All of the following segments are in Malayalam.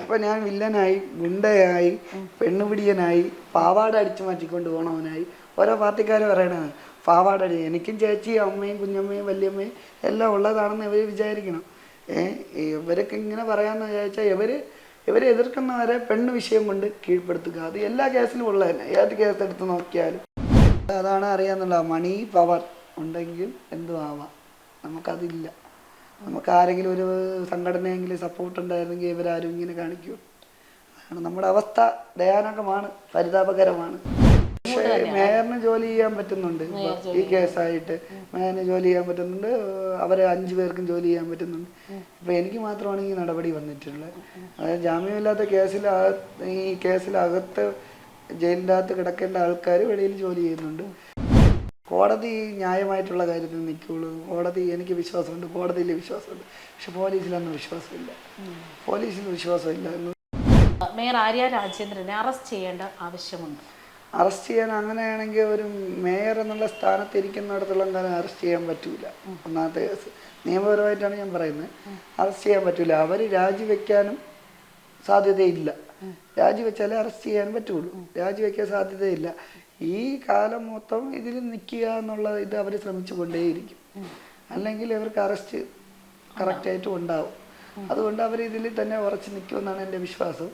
ഇപ്പൊ ഞാൻ വില്ലനായി ഗുണ്ടയായി പെണ്ണുപിടിയനായി പാവാട അടിച്ചു മാറ്റിക്കൊണ്ട് പോണവനായി. ഓരോ പാർട്ടിക്കാർ പറയണത് പാവാട അടി എനിക്കും ചേച്ചി അമ്മയും കുഞ്ഞമ്മയും വല്യമ്മയും എല്ലാം ഉള്ളതാണെന്ന് ഇവർ വിചാരിക്കണം. ഏഹ് ഇവരൊക്കെ ഇങ്ങനെ പറയാന്ന് വിചാരിച്ചാൽ ഇവർ ഇവരെ എതിർക്കുന്നവരെ പെണ്ണ് വിഷയം കൊണ്ട് കീഴ്പ്പെടുത്തുക. അത് എല്ലാ കേസിലും ഉള്ളത് തന്നെ ഏത് കേസ് എടുത്ത് നോക്കിയാലും. അതാണ് അറിയാന്നുള്ള മണി പവർ. ഉണ്ടെങ്കിൽ എന്തും ആവാം. നമുക്കതില്ല. നമുക്ക് ആരെങ്കിലും ഒരു സംഘടനയെങ്കിലും സപ്പോർട്ട് ഉണ്ടായിരുന്നെങ്കിൽ ഇവരാരും ഇങ്ങനെ കാണിക്കൂ അതാണ് നമ്മുടെ അവസ്ഥ. ദയാനകമാണ് പരിതാപകരമാണ്. പക്ഷേ മേയറിന് ജോലി ചെയ്യാൻ പറ്റുന്നുണ്ട്. ഈ കേസായിട്ട് മേയറിന് ജോലി ചെയ്യാൻ പറ്റുന്നുണ്ട്. അവരെ അഞ്ചു പേർക്കും ജോലി ചെയ്യാൻ പറ്റുന്നുണ്ട്. ഇപ്പൊ എനിക്ക് മാത്രമാണ് ഈ നടപടി വന്നിട്ടുള്ളത്. അതായത് ജാമ്യമില്ലാത്ത കേസിൽ ഈ കേസിലകത്ത് ജയിലിന്റെ അകത്ത് കിടക്കേണ്ട ആൾക്കാർ വെളിയിൽ ജോലി ചെയ്യുന്നുണ്ട്. കോടതി ന്യായമായിട്ടുള്ള കാര്യത്തിൽ നിൽക്കുള്ളൂ. കോടതി എനിക്ക് വിശ്വാസമുണ്ട് കോടതിയിൽ വിശ്വാസമുണ്ട്. പക്ഷെ പോലീസിലൊന്നും വിശ്വാസമില്ല. പോലീസിൽ വിശ്വാസമില്ല എന്ന് മേയർ ആര്യ രാജേന്ദ്രനെ അറസ്റ്റ് ചെയ്യേണ്ട ആവശ്യമുണ്ട്. അറസ്റ്റ് ചെയ്യാൻ അങ്ങനെയാണെങ്കിൽ ഒരു മേയർ എന്നുള്ള സ്ഥാനത്ത് ഇരിക്കുന്നിടത്തോളം കാലം അറസ്റ്റ് ചെയ്യാൻ പറ്റൂല. ഒന്നാമത്തെ കേസ്. നിയമപരമായിട്ടാണ് ഞാൻ പറയുന്നത്. അറസ്റ്റ് ചെയ്യാൻ പറ്റൂല. അവർ രാജിവെക്കാനും സാധ്യതയില്ല. രാജിവെച്ചാലേ അറസ്റ്റ് ചെയ്യാൻ പറ്റുള്ളൂ. രാജിവെക്കാൻ സാധ്യതയില്ല. ഈ കാലം മൊത്തം ഇതിൽ നിൽക്കുക എന്നുള്ള ഇത് അവർ ശ്രമിച്ചു കൊണ്ടേയിരിക്കും. അല്ലെങ്കിൽ ഇവർക്ക് അറസ്റ്റ് കറക്റ്റായിട്ടും ഉണ്ടാവും. അതുകൊണ്ട് അവർ ഇതിൽ തന്നെ ഉറച്ചു നിൽക്കുമെന്നാണ് എന്റെ വിശ്വാസം.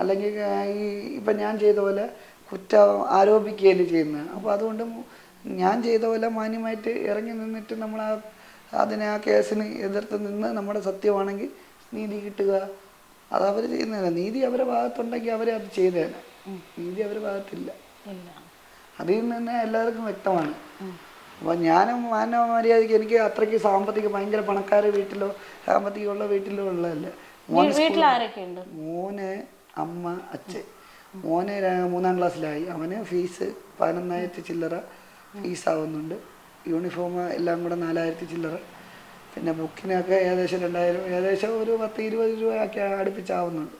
അല്ലെങ്കിൽ ഈ ഇപ്പം ഞാൻ ചെയ്ത പോലെ കുറ്റം ആരോപിക്കുകയല്ലേ ചെയ്യുന്നത്. അപ്പോൾ അതുകൊണ്ട് ഞാൻ ചെയ്ത പോലെ മാന്യമായിട്ട് ഇറങ്ങി നിന്നിട്ട് നമ്മൾ ആ അതിനെ ആ കേസിന് എതിർത്ത് നിന്ന് നമ്മുടെ സത്യമാണെങ്കിൽ നീതി കിട്ടുക. അത് അവർ ചെയ്യുന്നതല്ല. നീതി അവരുടെ ഭാഗത്തുണ്ടെങ്കിൽ അവരെ അത് ചെയ്തേനെ നീതി അവരുടെ ഭാഗത്തില്ല. അതിൽ നിന്ന് എല്ലാവർക്കും വ്യക്തമാണ്. അപ്പോൾ ഞാനും മാനവ മര്യാദയ്ക്ക് എനിക്ക് അത്രയ്ക്ക് സാമ്പത്തിക ഭയങ്കര പണക്കാർ വീട്ടിലോ സാമ്പത്തികമുള്ള വീട്ടിലോ ഉള്ളതല്ല. മോന് മോന് അമ്മ അച്ഛൻ. മോന് മൂന്നാം ക്ലാസ്സിലായി. അവന് ഫീസ് പതിനൊന്നായിരത്തി ചില്ലറ ഫീസ് ആവുന്നുണ്ട്. യൂണിഫോം എല്ലാം കൂടെ നാലായിരത്തി ചില്ലറ. പിന്നെ ബുക്കിനൊക്കെ ഏകദേശം രണ്ടായിരം ഏകദേശം ഒരു പത്ത് ഇരുപത് രൂപയൊക്കെ അടുപ്പിച്ചാവുന്നുണ്ട്.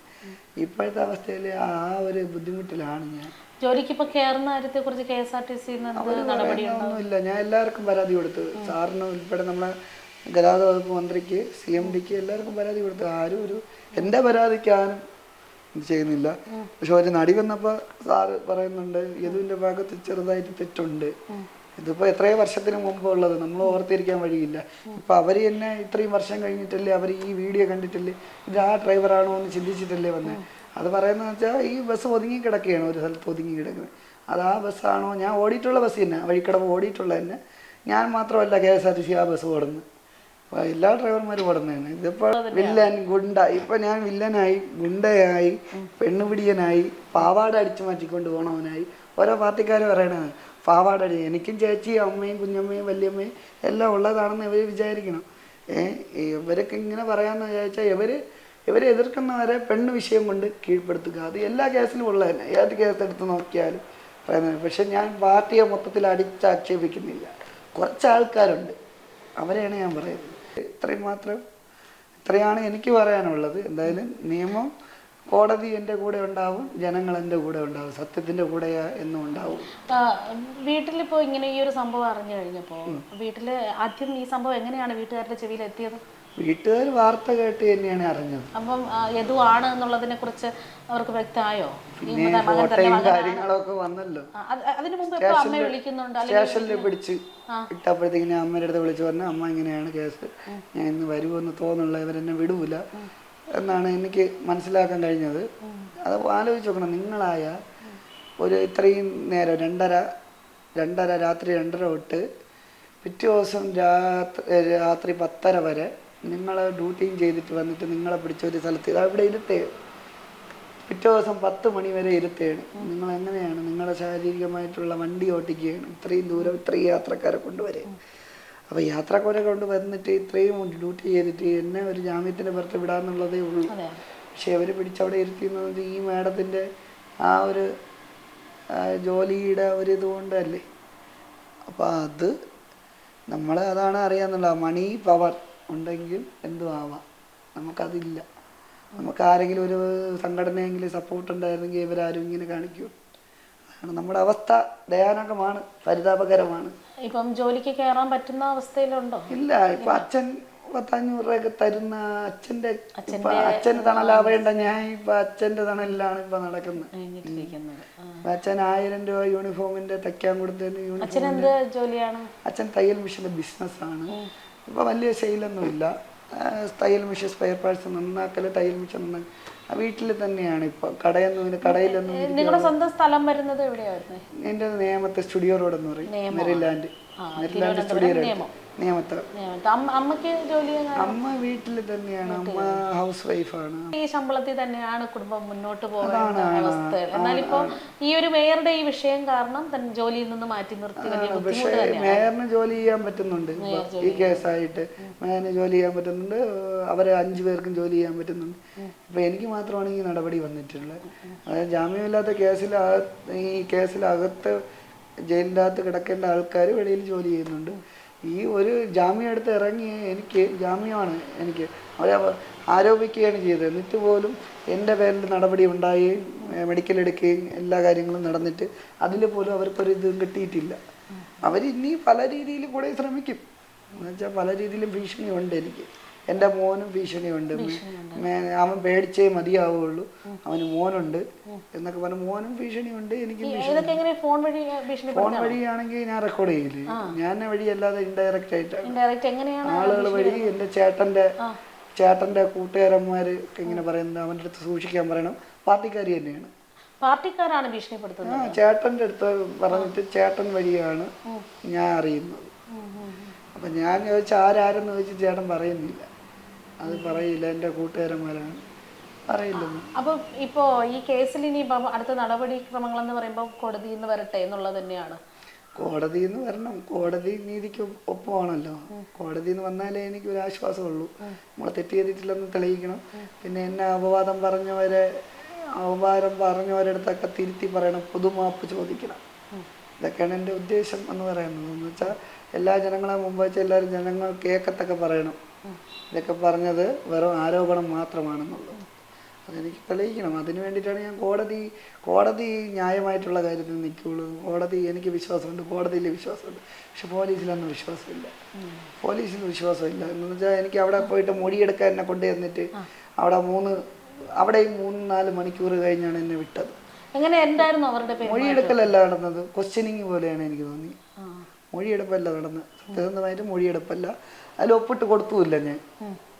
ഇപ്പോഴത്തെ അവസ്ഥയിൽ ആ ഒരു ബുദ്ധിമുട്ടിലാണ് ഞാൻ. ജോലിക്ക് ഇപ്പൊ കയറുന്ന കാര്യത്തെ കുറിച്ച് K S R T C ഒന്നുമില്ല ഞാൻ എല്ലാവർക്കും പരാതി കൊടുത്തു. സാറിന് ഉൾപ്പെടെ നമ്മളെ ഗതാഗത വകുപ്പ് മന്ത്രിക്ക് സി എം ഡിക്ക് എല്ലാവർക്കും പരാതി കൊടുത്തു. ആരും ഒരു എന്റെ പരാതിക്ക് ആരും ഇത് ചെയ്യുന്നില്ല. പക്ഷെ ഒരു നടി വന്നപ്പോൾ സാറ് പറയുന്നുണ്ട് യദുവിന്റെ ഭാഗത്ത് ചെറുതായിട്ട് തെറ്റുണ്ട്. ഇതിപ്പോൾ എത്രയോ വർഷത്തിന് മുമ്പ് ഉള്ളത്. നമ്മൾ ഓർത്തിരിക്കാൻ വഴിയില്ല. ഇപ്പൊ അവർ തന്നെ ഇത്രയും വർഷം കഴിഞ്ഞിട്ടല്ലേ അവർ ഈ വീഡിയോ കണ്ടിട്ടല്ലേ ഇത് ആ ഡ്രൈവറാണോ എന്ന് ചിന്തിച്ചിട്ടല്ലേ വന്നത് അത് പറയുന്നത് വെച്ചാൽ ഈ ബസ് ഒതുങ്ങി കിടക്കുകയാണ് ഒരു സ്ഥലത്ത് ഒതുങ്ങി കിടക്കുന്നത്. അത് ആ ബസ്സാണോ? ഞാൻ ഓടിയിട്ടുള്ള ബസ് തന്നെ. വഴിക്കടവ് ഓടിയിട്ടുള്ള തന്നെ. ഞാൻ മാത്രമല്ല K S R T C ആ ബസ് ഓടുന്നത്. അപ്പോൾ എല്ലാ ഡ്രൈവർമാരും ഓടുന്നതാണ് ഇതിപ്പോൾ വില്ലൻ ഗുണ്ട. ഇപ്പം ഞാൻ വില്ലനായി ഗുണ്ടയായി പെണ്ണുപിടിയനായി പാവാട അടിച്ചു മാറ്റിക്കൊണ്ട് പോകണവനായി ഓരോ പാർട്ടിക്കാർ പറയണത്. പാവാട അടി. എനിക്കും ചേച്ചി അമ്മയും കുഞ്ഞമ്മയും വല്യമ്മയും എല്ലാം ഉള്ളതാണെന്ന് ഇവർ വിചാരിക്കണം. ഏഹ് ഇവരൊക്കെ ഇങ്ങനെ പറയാമെന്ന് വിചാരിച്ചാൽ ഇവർ ഇവരെ എതിർക്കുന്നവരെ പെണ്ണ് വിഷയം കൊണ്ട് കീഴ്പ്പെടുത്തുക. അത് എല്ലാ കേസിലും ഉള്ളത് തന്നെ ഏത് കേസ് എടുത്ത് നോക്കിയാലും പറയുന്നത് പക്ഷെ ഞാൻ പാർട്ടിയെ മൊത്തത്തിൽ അടിച്ചാക്ഷേപിക്കുന്നില്ല. കുറച്ച് ആൾക്കാരുണ്ട്. അവരെയാണ് ഞാൻ പറയുന്നത്. ഇത്രയും മാത്രം. ഇത്രയാണ് എനിക്ക് പറയാനുള്ളത്. എന്തായാലും നിയമം കോടതി എന്റെ കൂടെ ഉണ്ടാവും. ജനങ്ങൾ എന്റെ കൂടെ ഉണ്ടാവും. സത്യത്തിന്റെ കൂടെ എന്നും ഉണ്ടാവും. വീട്ടിലിപ്പോ ഇങ്ങനെ ഈ ഒരു സംഭവം അറിഞ്ഞു കഴിഞ്ഞപ്പോ വീട്ടിൽ ആദ്യം ഈ സംഭവം എങ്ങനെയാണ് വീട്ടുകാരുടെ ചെവിയിൽ എത്തിയത് വീട്ടുകാർ വാർത്ത കേട്ട് തന്നെയാണ് അറിഞ്ഞത്. അപ്പം എന്നുള്ളതിനെ കുറിച്ച് അവർക്ക് വ്യക്തമായോ? പിന്നെ ഫോട്ടോയും കാര്യങ്ങളൊക്കെ വന്നല്ലോ. അതിനു മുമ്പ് അമ്മയെ വിളിക്കുന്നുണ്ട് സ്റ്റേഷനിൽ പിടിച്ച് ഇട്ടപ്പോഴത്തേക്കിന് അമ്മയുടെ അടുത്ത് വിളിച്ചു പറഞ്ഞു അമ്മ ഇങ്ങനെയാണ് കേസ്. ഞാൻ ഇന്ന് വരുമെന്ന് തോന്നുള്ള ഇവരെന്നെ വിടൂല. എന്നാണ് എനിക്ക് മനസ്സിലാക്കാൻ കഴിഞ്ഞത്. അത് ആലോചിച്ച് നോക്കണം നിങ്ങളായ ഒരു ഇത്രയും നേരം രണ്ടര രണ്ടര രാത്രി രണ്ടര തൊട്ട് പിറ്റേ ദിവസം രാത്രി രാത്രി പത്തര വരെ നിങ്ങൾ ഡ്യൂട്ടിയും ചെയ്തിട്ട് വന്നിട്ട് നിങ്ങളെ പിടിച്ച ഒരു സ്ഥലത്ത് അവിടെ ഇരുത്തേ. പിറ്റേ ദിവസം പത്ത് മണി വരെ ഇരുത്തേണ്. നിങ്ങൾ എങ്ങനെയാണ്? നിങ്ങളെ ശാരീരികമായിട്ടുള്ള വണ്ടി ഓട്ടിക്കുകയാണ്. ഇത്രയും ദൂരം ഇത്രയും യാത്രക്കാരെ കൊണ്ടുവരെ. അപ്പോൾ യാത്രക്കാരെ കൊണ്ട് വന്നിട്ട് ഇത്രയും ഡ്യൂട്ടി ചെയ്തിട്ട് എന്നെ ഒരു ജാമ്യത്തിന്റെ പുറത്ത് വിടാന്നുള്ളതേ ഉള്ളൂ. പക്ഷെ അവർ പിടിച്ചവിടെ ഇരുത്തിയെന്നത് ഈ മാഡത്തിന്റെ ആ ഒരു ജോലിയുടെ ഒരു ഇതുകൊണ്ടല്ലേ അപ്പോൾ അത് നമ്മൾ അതാണ് അറിയാന്നുള്ള മണി പവർ. ഉണ്ടെങ്കിൽ എന്തും ആവാം നമുക്കതില്ല. നമുക്ക് ആരെങ്കിലും ഒരു സംഘടനയെങ്കിലും സപ്പോർട്ട് ഉണ്ടായിരുന്നെങ്കിൽ ഇവരാരും ഇങ്ങനെ കാണിക്കൂ അതാണ് നമ്മുടെ അവസ്ഥ. ദയാനകമാണ് പരിതാപകരമാണ്. ഇപ്പം ജോലിക്ക് കയറാൻ പറ്റുന്ന അവസ്ഥയിലുണ്ടോ? ഇല്ല ഇപ്പൊ അച്ഛൻ പത്തഞ്ഞൂറ് രൂപയൊക്കെ തരുന്ന അച്ഛന്റെ അച്ഛന്റെ അച്ഛന് തണലാവേണ്ട ഞാൻ ഇപ്പൊ അച്ഛന്റെ തണലിലാണ് ഇപ്പൊ നടക്കുന്നത്. അച്ഛൻ ആയിരം രൂപ യൂണിഫോമിന്റെ തയ്ക്കാൻ കൊടുത്തതിന് യൂണിഫോം അച്ഛൻ തയ്യൽ മിഷന്റെ ബിസിനസ്സാണ് ഇപ്പൊ വലിയ സെയിലൊന്നുമില്ല ആ, തയ്യൽ മിഷൻ സ്പെയർ പാർട്സ് നന്നാക്കൽ തയ്യൽ മിഷ്യൻ നന്നാ വീട്ടിൽ തന്നെയാണ് ഇപ്പൊ. കടയൊന്നും കടയിലൊന്നും നിങ്ങളുടെ സ്വന്തം സ്ഥലം വരുന്നത് എവിടെയായിരുന്നു? എന്റെ നേമത്തെ സ്റ്റുഡിയോ റോഡ് എന്ന് പറയും മെറിലാൻഡ്. മെറിലാൻഡ് സ്റ്റുഡിയോ റോഡ് നേമത്തെ അമ്മ അമ്മയ്ക്ക് ജോലി അമ്മ വീട്ടിൽ തന്നെയാണ്. അമ്മ ഹൗസ് വൈഫാണ് ഈ ശമ്പളത്തിൽ തന്നെയാണ് കുടുംബം മുന്നോട്ട് പോകുന്ന അവസ്ഥ എന്നാൽ ഇപ്പോ ഈ ഒരു മേയറുടെ ഈ വിഷയം കാരണം ജോലിയിൽ നിന്ന് മാറ്റി നിർത്തി പക്ഷേ മേയറിന് ജോലി ചെയ്യാൻ പറ്റുന്നുണ്ട്. ഈ കേസായിട്ട് മേയറിന് ജോലി ചെയ്യാൻ പറ്റുന്നുണ്ട്. അവരെ അഞ്ചു പേർക്കും ജോലി ചെയ്യാൻ പറ്റുന്നുണ്ട്. ഇപ്പൊ എനിക്ക് മാത്രമാണ് ഈ നടപടി വന്നിട്ടുള്ളത്. അതായത് ജാമ്യമില്ലാത്ത കേസിൽ ഈ കേസിലകത്ത് ജയിലിന്റെ അകത്ത് കിടക്കേണ്ട ആൾക്കാർ വെളിയിൽ ജോലി ചെയ്യുന്നുണ്ട്. ഈ ഒരു ജാമ്യം എടുത്ത് ഇറങ്ങി എനിക്ക് ജാമ്യമാണ് എനിക്ക്. അവരെ ആരോപിക്കുകയാണ് ചെയ്തത്. എന്നിട്ട് പോലും എന്റെ പേരിൽ നടപടി ഉണ്ടായി മെഡിക്കൽ എടുക്കുകയും എല്ലാ കാര്യങ്ങളും നടന്നിട്ട് അതിൽ പോലും അവർക്കൊരു ഇതും കിട്ടിയിട്ടില്ല. അവർ ഇനി പല രീതിയിൽ കൂടെ ശ്രമിക്കും. എന്നുവെച്ചാൽ പല രീതിയിലും ഭീഷണിയുണ്ട് എനിക്ക്. എന്റെ മോനും ഭീഷണിയുണ്ട്. അവൻ പേടിച്ചേ മതിയാവുള്ളൂ. അവന് മോനുണ്ട് എന്നൊക്കെ പറഞ്ഞ മോനും ഭീഷണിയുണ്ട് എനിക്ക് ഫോൺ വഴി വഴിയാണെങ്കിൽ ഞാൻ റെക്കോർഡ് ചെയ്യില്ല? ഞാൻ ഇൻഡയറക്റ്റ് ആയിട്ടാണ്. ഇൻഡയറക്റ്റ് ആയിട്ട് ആളുകൾ വഴി എന്റെ ചേട്ടന്റെ ചേട്ടന്റെ കൂട്ടുകാരന്മാർ ഒക്കെ ഇങ്ങനെ പറയുന്നത് അവന്റെ അടുത്ത് സൂക്ഷിക്കാൻ പറയണം. പാർട്ടിക്കാരി തന്നെയാണ്. പാർട്ടിക്കാരാണ് ആ ഭീഷണിപ്പെടുത്തുന്നത് ചേട്ടന്റെ അടുത്ത് പറഞ്ഞിട്ട് ചേട്ടൻ വഴിയാണ് ഞാൻ അറിയുന്നത്. അപ്പം ഞാൻ ചോദിച്ചാൽ ആരാരെന്ന് ചോദിച്ചു ചേട്ടൻ പറയുന്നില്ല. അത് പറയില്ല എന്റെ കൂട്ടുകാരന്മാരാണ്. പറയില്ലെന്ന്. അപ്പൊ ഇപ്പോ ഈ കേസിൽ ഇനി അടുത്ത നടപടിക്രമങ്ങൾ എന്ന് പറയുമ്പോൾ കോടതിയിൽ നിന്ന് വരട്ടെ എന്നുള്ളത് തന്നെയാണ്. കോടതിയിൽ നിന്ന് വരണം. കോടതി നീതിക്ക് ഒപ്പമാണല്ലോ. കോടതിയിൽ നിന്ന് വന്നാലേ എനിക്ക് ഒരു ആശ്വാസമുള്ളൂ നമ്മളെ തെറ്റ് ചെയ്തിട്ടില്ലെന്ന് തെളിയിക്കണം. പിന്നെ എന്നെ അപവാദം പറഞ്ഞവരെ അപവാദം പറഞ്ഞവരടുത്തൊക്കെ തിരുത്തി പറയണം. പുതുമാപ്പ് ചോദിക്കണം. ഇതൊക്കെയാണ് എന്റെ ഉദ്ദേശം എന്ന് പറയുന്നത്. എന്ന് വെച്ചാൽ എല്ലാ ജനങ്ങളെ മുമ്പ് വെച്ച് എല്ലാവരും ജനങ്ങൾ കേൾക്കത്തൊക്കെ പറയണം. ഇതൊക്കെ പറഞ്ഞത് വെറും ആരോപണം മാത്രമാണെന്നുള്ളത്. അതെനിക്ക് തെളിയിക്കണം. അതിന് വേണ്ടിയിട്ടാണ് ഞാൻ കോടതി കോടതി ന്യായമായിട്ടുള്ള കാര്യത്തിൽ നിൽക്കുകയുള്ളൂ. കോടതി എനിക്ക് വിശ്വാസമുണ്ട്. കോടതിയിൽ വിശ്വാസമുണ്ട്. പക്ഷെ പോലീസിലൊന്നും വിശ്വാസമില്ല. പോലീസിൽ വിശ്വാസമില്ല. എന്ന് വെച്ചാൽ എനിക്ക് അവിടെ പോയിട്ട് മൊഴിയെടുക്കാൻ എന്നെ കൊണ്ടു ചെന്നിട്ട് അവിടെ മൂന്ന് അവിടെയും മൂന്ന് നാല് മണിക്കൂർ കഴിഞ്ഞാണ് എന്നെ വിട്ടത്. എങ്ങനെ എന്തായിരുന്നു അവരുടെ മൊഴിയെടുക്കലല്ല നടന്നത്. ക്വസ്റ്റ്യനിങ് പോലെയാണ് എനിക്ക് തോന്നി. മൊഴിയെടുപ്പല്ല നടന്നത്. സത്യസന്ധമായിട്ട് മൊഴിയെടുപ്പല്ല. അതിൽ ഒപ്പിട്ട് കൊടുത്തുമില്ല ഞാൻ.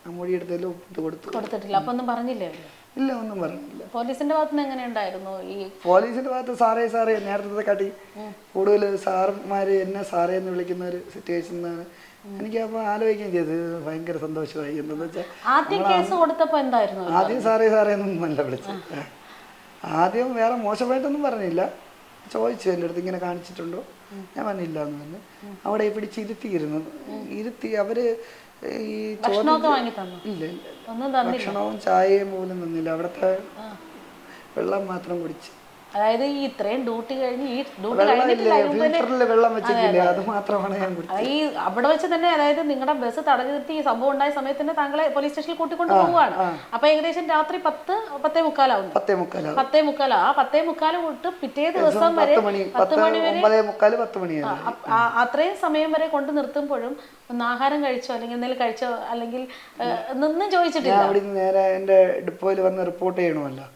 ആ മൊഴിയെടുത്തതിൽ ഒപ്പിട്ട് കൊടുത്തു. കൊടുത്തിട്ടില്ല. അപ്പൊ ഒന്നും പറഞ്ഞില്ലേ? അവർ ഇല്ല ഒന്നും പറഞ്ഞില്ല പോലീസിന്റെ ഭാഗത്തുനിന്ന് എങ്ങനെ ഉണ്ടായിരുന്നു ഈ പോലീസിന്റെ ഭാഗത്ത് സാറേ സാറേ നേരത്തെ കാട്ടി. കൂടുതൽ സാറന്മാര് എന്നെ സാറേ എന്ന് വിളിക്കുന്ന ഒരു സിറ്റുവേഷൻ എനിക്ക് അപ്പോൾ ആലോചിക്കുകയും ചെയ്ത്. ഭയങ്കര സന്തോഷമായി എന്താണെന്ന് വെച്ചാൽ ആദ്യം കേസ് കൊടുത്തപ്പോ എന്തായിരുന്നു? ആദ്യം സാറേ സാറേ എന്നൊന്നും അല്ല വിളിച്ചത്. ആദ്യം വേറെ മോശമായിട്ടൊന്നും പറഞ്ഞില്ല. ചോദിച്ചു എന്റെ അടുത്ത് ഇങ്ങനെ കാണിച്ചിട്ടുണ്ടോ? ഞാൻ പറഞ്ഞില്ല എന്ന് പറഞ്ഞു അവിടെ പിടിച്ച് ഇരുത്തിയിരുന്നു. ഇരുത്തി അവർ ഈ ഇല്ല ഇല്ല. ഭക്ഷണവും ചായയും പോലും നിന്നില്ല അവിടുത്തെ വെള്ളം മാത്രം കുടിച്ച്. അതായത് ഈ ഇത്രയും ഡ്യൂട്ടി കഴിഞ്ഞ് ഈ ഡ്യൂട്ടി കഴിഞ്ഞിട്ടില്ല വെള്ളം വെച്ചിട്ടില്ല? അത് മാത്രമാണ് ഞാൻ ഈ അവിടെ വെച്ച് തന്നെ അതായത് നിങ്ങളുടെ ബസ് തടഞ്ഞു നിർത്തി ഈ സംഭവം ഉണ്ടായ സമയത്ത് തന്നെ താങ്കളെ പോലീസ് സ്റ്റേഷനിൽ കൂട്ടിക്കൊണ്ട് പോവുകയാണ്. അപ്പൊ ഏകദേശം രാത്രി പത്ത് പത്തേ മുക്കാലാവും. പത്തേ മുക്കാല ആ പത്തേ മുക്കാല തൊട്ട് പിറ്റേ ദിവസം വരെ പത്ത് മണി വരെ അത്രയും സമയം വരെ കൊണ്ട് നിർത്തുമ്പോഴും ഒന്ന് ആഹാരം കഴിച്ചോ അല്ലെങ്കിൽ എന്തെങ്കിലും കഴിച്ചോ അല്ലെങ്കിൽ നിന്നും ചോദിച്ചിട്ടില്ല. അവിടെ നേരെ എന്റെ ഡിപ്പോയിൽ വന്ന് റിപ്പോർട്ട് ചെയ്യണമല്ലോ.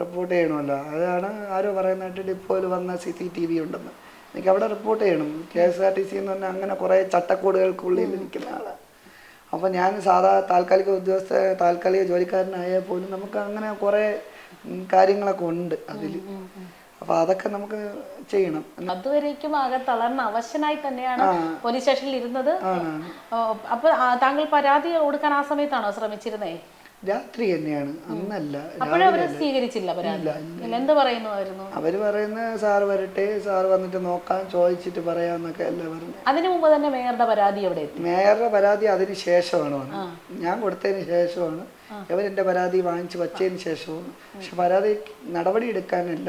റിപ്പോർട്ട് ചെയ്യണമല്ലോ. അതാണ് ആരോ പറയുന്നതായിട്ട് ഡിപ്പോയിൽ വന്ന സി സി ടി വി ഉണ്ടെന്ന്. എനിക്ക് അവിടെ റിപ്പോർട്ട് ചെയ്യണം. K S R T C എന്ന് പറഞ്ഞാൽ അങ്ങനെ കുറേ ചട്ടക്കൂടുകൾക്കുള്ളിൽ നിൽക്കുന്ന ആളാണ് അപ്പോൾ ഞാൻ സാധാ താൽക്കാലിക ഉദ്യോഗസ്ഥ താൽക്കാലിക ജോലിക്കാരനായാൽ പോലും നമുക്ക് അങ്ങനെ കുറേ കാര്യങ്ങളൊക്കെ ഉണ്ട് അതിൽ. അപ്പൊ അതൊക്കെ നമുക്ക് ചെയ്യണം. അതുവരേക്കും ആകെ തളർന്ന അവശനായി തന്നെയാണ് പോലീസ് സ്റ്റേഷനിൽ ഇരുന്നത്. അപ്പൊ താങ്കൾ പരാതി കൊടുക്കാൻ ആ സമയത്താണോ ശ്രമിച്ചിരുന്നേ? രാത്രി തന്നെയാണ്. അന്നല്ല അവർ പറയുന്ന സാർ വരട്ടെ സാറ് വന്നിട്ട് നോക്കാം ചോദിച്ചിട്ട് പറയാന്നൊക്കെ അല്ല പറഞ്ഞു. അതിനു മുമ്പ് തന്നെ മേയറുടെ പരാതി എവിടെ മേയറുടെ പരാതി അതിന് ശേഷമാണ് ഞാൻ കൊടുത്തതിന് ശേഷമാണ്. ഇവരെന്റെ പരാതി വാങ്ങിച്ചു വച്ചതിന് ശേഷമാണ്. പക്ഷെ പരാതി നടപടി എടുക്കാനല്ല.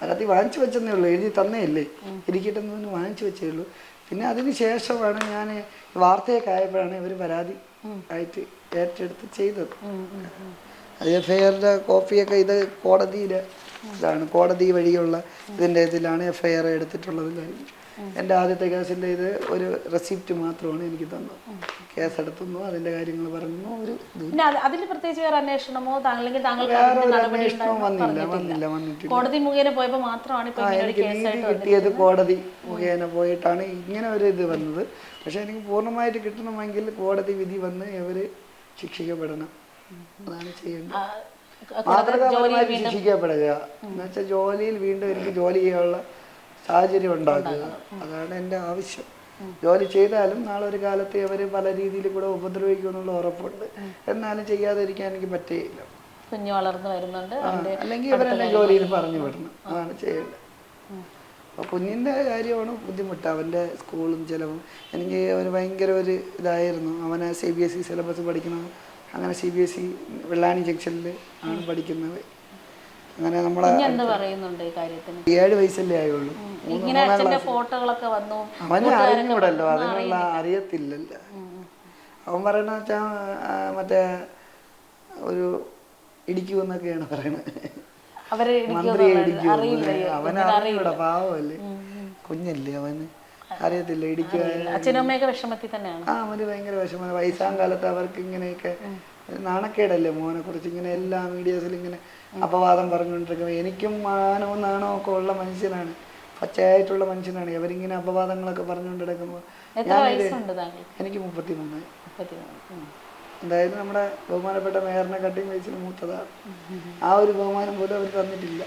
പരാതി വാങ്ങിച്ചു വെച്ചെന്നേ ഉള്ളൂ. എഴുതി തന്നേ ഇല്ലേ ഇരിക്കട്ടെ എന്ന് വാങ്ങിച്ചു വെച്ചേ ഉള്ളൂ. പിന്നെ അതിന് ശേഷമാണ് ഞാൻ വാർത്തയൊക്കെ ആയപ്പോഴാണ് ഇവർ പരാതി ആയിട്ട് ഏറ്റെടുത്ത് ചെയ്തത്. അത് എഫ് ഐ ആറിന്റെ കോപ്പിയൊക്കെ ഇത് കോടതിയിലെ ഇതാണ്. കോടതി വഴിയുള്ള ഇതിന്റെ ഇതിലാണ് എഫ് ഐ ആർ എടുത്തിട്ടുള്ളത് എന്റെ ആദ്യത്തെ കേസിന്റെ ഇത് ഒരു റെസിപ്റ്റ് മാത്രമാണ് എനിക്ക് തന്നത്. കേസെടുത്തുന്നു അതിന്റെ കാര്യങ്ങൾ പറഞ്ഞു ഒരു പിന്നെ അതിൽ പ്രത്യേകിച്ച് വേറെ അന്വേഷണമോ താങ്കൾ- അല്ലെങ്കിൽ താങ്കൾക്ക് വേറെ അതിന്റെ ഒരു നടപടി അന്വേഷണവും ഉണ്ടായിരുന്നോ? വന്നില്ല വന്നില്ല വന്നിട്ടില്ല. കോടതി മുഖേന പോയപ്പോ മാത്രമാണ് ഇപ്പൊ ആ ഇങ്ങനെ ഒരു എനിക്ക് നീതി കേസായിട്ട് കിട്ടിയത് കോടതി മുഖേന പോയിട്ടാണ് ഇങ്ങനെ ഒരു ഇത് വന്നത്. പക്ഷെ എനിക്ക് പൂർണമായിട്ട് കിട്ടണമെങ്കിൽ കോടതി വിധി വന്ന് ഇവർ ശിക്ഷിക്കപ്പെടണം. അതാണ് ചെയ്യേണ്ടത്. ആ, മാതൃകാപരമായിട്ട് ശിക്ഷിക്കപ്പെടുക. എന്നുവെച്ചാൽ ജോലിയിൽ വീണ്ടും എനിക്ക് ജോലി ചെയ്യാനുള്ള സാഹചര്യം ഉണ്ടാക്കുക. അതാണ് എന്റെ ആവശ്യം. ജോലി ചെയ്താലും നാളെ ഒരു കാലത്ത് അവർ പല രീതിയിൽ കൂടെ ഉപദ്രവിക്കുമെന്നുള്ള ഉറപ്പുണ്ട്. എന്നാലും ചെയ്യാതിരിക്കാൻ എനിക്ക് പറ്റുകയില്ല കുഞ്ഞു വളർന്നു വരുന്നുണ്ട്. അല്ലെങ്കിൽ ഇവരെന്നെ ജോലിയിൽ പറഞ്ഞു വിടണം. അതാണ് ചെയ്യേണ്ടത്. അപ്പോൾ കുഞ്ഞിന്റെ കാര്യമാണ് ബുദ്ധിമുട്ട്. അവന്റെ സ്കൂളും ചിലവും. എനിക്ക് ഒരു ഭയങ്കര ഒരു ഇതായിരുന്നു. അവനെ C B S E syllabus പഠിക്കണം. അങ്ങനെ C B S E Vellani ജംഗ്ഷനിൽ ആണ് പഠിക്കുന്നത്. അങ്ങനെ നമ്മളെ എന്ത് പറയുന്നുണ്ട് ഈ കാര്യത്തിന്? ഏഴ് വയസ്സല്ലേ ആയുള്ളൂ. ഇങ്ങനെ അച്ഛന്റെ ഫോട്ടോകളൊക്കെ വന്നു. അവന് അറിഞ്ഞൂടല്ലോ. അതിനുള്ള അറിയത്തില്ലല്ലോ. അവൻ പറയണ വെച്ചാ മറ്റേ ഒരു ഇടിക്കുമെന്നൊക്കെയാണ് പറയണത് അവരെ മന്ത്രിയെ ഇടിക്കും അവന് അറിഞ്ഞൂടാ പാവമല്ലേ? കുഞ്ഞല്ലേ അവന്? അറിയത്തില്ല ഇടിക്കുക അച്ഛനും അമ്മയൊക്കെ വിഷമത്തിൽ തന്നെയാണ്. ആ അവന് ഭയങ്കര വിഷമം. വയസ്സാം കാലത്ത് അവർക്ക് ഇങ്ങനെയൊക്കെ നാണക്കേടല്ലേ മോനെ കുറിച്ച് ഇങ്ങനെ എല്ലാ മീഡിയാസിലും ഇങ്ങനെ അപവാദം പറഞ്ഞുകൊണ്ടിരിക്കുന്നത് എനിക്കും മാനോ നാണോ ഒക്കെ ഉള്ള മനുഷ്യനാണ്. പച്ചയായിട്ടുള്ള മനുഷ്യനാണ്. അവരിങ്ങനെ അപവാദങ്ങളൊക്കെ പറഞ്ഞുകൊണ്ട് കിടക്കുമ്പോൾ എനിക്ക് മുപ്പത്തി മൂന്ന്. എന്തായാലും നമ്മുടെ ബഹുമാനപ്പെട്ട മേയറിനെ കട്ടിങ് വെച്ചിന് മൂത്തതാണ് ആ ഒരു ബഹുമാനം പോലും അവർ തന്നിട്ടില്ല.